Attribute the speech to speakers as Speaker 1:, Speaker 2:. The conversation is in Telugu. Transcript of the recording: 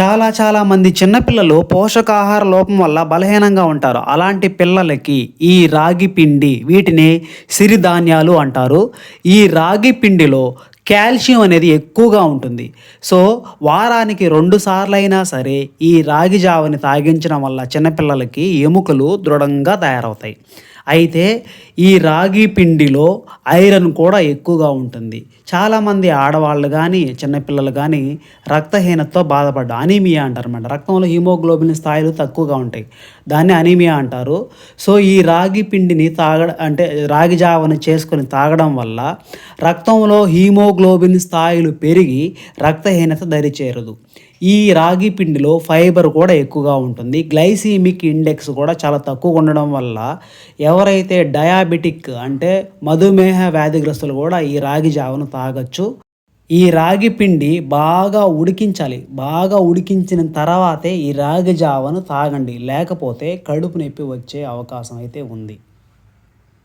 Speaker 1: చాలా చాలా మంది చిన్నపిల్లలు పోషకాహార లోపం వల్ల బలహీనంగా ఉంటారు. అలాంటి పిల్లలకి ఈ రాగి పిండి వీటిని సిరిధాన్యాలు అంటారు. ఈ రాగి పిండిలో కాల్షియం అనేది ఎక్కువగా ఉంటుంది. సో వారానికి రెండు సార్లైనా సరే ఈ రాగి జావని తాగించడం వల్ల చిన్నపిల్లలకి ఎముకలు దృఢంగా తయారవుతాయి. అయితే ఈ రాగి పిండిలో ఐరన్ కూడా ఎక్కువగా ఉంటుంది. చాలామంది ఆడవాళ్ళు కానీ చిన్నపిల్లలు కానీ రక్తహీనతతో బాధపడ్డ అనీమియా అంటారు అన్నమాట రక్తంలో హిమోగ్లోబిన్ స్థాయిలు తక్కువగా ఉంటాయి. దాన్ని అనీమియా అంటారు. సో ఈ రాగి పిండిని తాగ అంటే రాగి జావని చేసుకొని తాగడం వల్ల రక్తంలో హీమోగ్లోబిన్ స్థాయిలు పెరిగి రక్తహీనత దరిచేరదు. ఈ రాగి పిండిలో ఫైబర్ కూడా ఎక్కువగా ఉంటుంది. గ్లైసీమిక్ ఇండెక్స్ కూడా చాలా తక్కువగా ఉండడం వల్ల ఎవరైతే డయాబెటిక్ అంటే మధుమేహ వ్యాధిగ్రస్తులు కూడా ఈ రాగి జావను తాగొచ్చు. ఈ రాగి పిండి బాగా ఉడికించాలి. బాగా ఉడికించిన తర్వాతే ఈ రాగి జావను తాగండి. లేకపోతే కడుపు నొప్పి వచ్చే అవకాశం అయితే ఉంది.